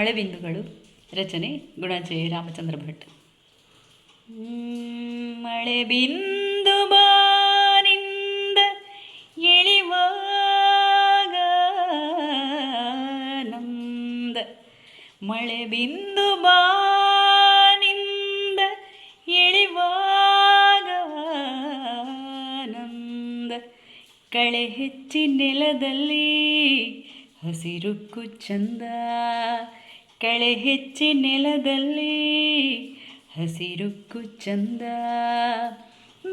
ಮಳೆಬಿಂದುಗಳು, ರಚನೆ, ಗುಣಾಜಯ, ರಾಮಚಂದ್ರ ಭಟ್. ಮಳೆಬಿಂದು ಮಳೆ ಬಿಂದು ಬಾನಿಂದ ಎಳಿವಾಗ ನಂದ. ಮಳೆ ಬಿಂದು ಬಾನಿಂದ ಎಳಿವಾಗ ನಂದ. ಕಳೆ ಹೆಚ್ಚಿ ನೆಲದಲ್ಲಿ ಹಸಿರುಕ್ಕು ಚಂದ ಕಳೆ ಹೆಚ್ಚಿ ನೆಲದಲ್ಲಿ ಹಸಿರುಕ್ಕು ಚಂದ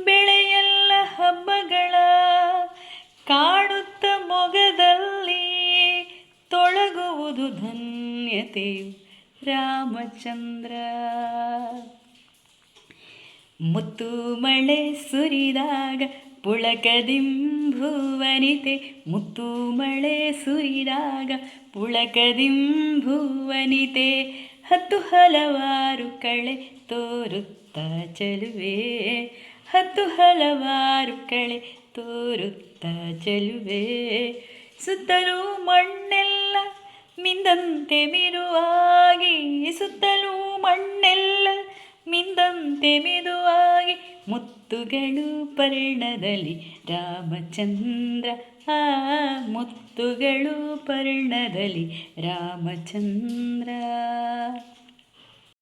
ಬೆಳೆಯಲ್ಲ ಹಬ್ಬಗಳ ಕಾಡುತ್ತ ಮೊಗದಲ್ಲಿ ತೊಳಗುವುದು ಧನ್ಯತೆ ರಾಮಚಂದ್ರ. ಮುತ್ತು ಮಳೆ ಸುರಿದಾಗ ಪುಳಕದಿಂಭುವನಿತೆ ಮುತ್ತು ಮಳೆ ಸುರಿದಾಗ ಪುಳಕದಿಂಭುವನಿತೆ ಹತ್ತು ಹಲವಾರು ಕಳೆ ತೋರುತ್ತ ಚೆಲುವೆ. ಹತ್ತು ಹಲವಾರು ಕಳೆ ತೋರುತ್ತ ಚೆಲುವೆ. ಸುತ್ತಲೂ ಮಣ್ಣೆಲ್ಲ ಮಿಂದಂತೆ ಮಿರುವಾಗಿ, ಸುತ್ತಲೂ ಮಣ್ಣೆಲ್ಲ ಮಿಂದಂತೆ ಮಿದುವಾಗಿ ಮುತ್ತುಗಳು ಪರ್ಣದಲ್ಲಿ ರಾಮಚಂದ್ರ. ಆ ಮುತ್ತುಗಳು ಪರ್ಣದಲ್ಲಿ ರಾಮಚಂದ್ರ.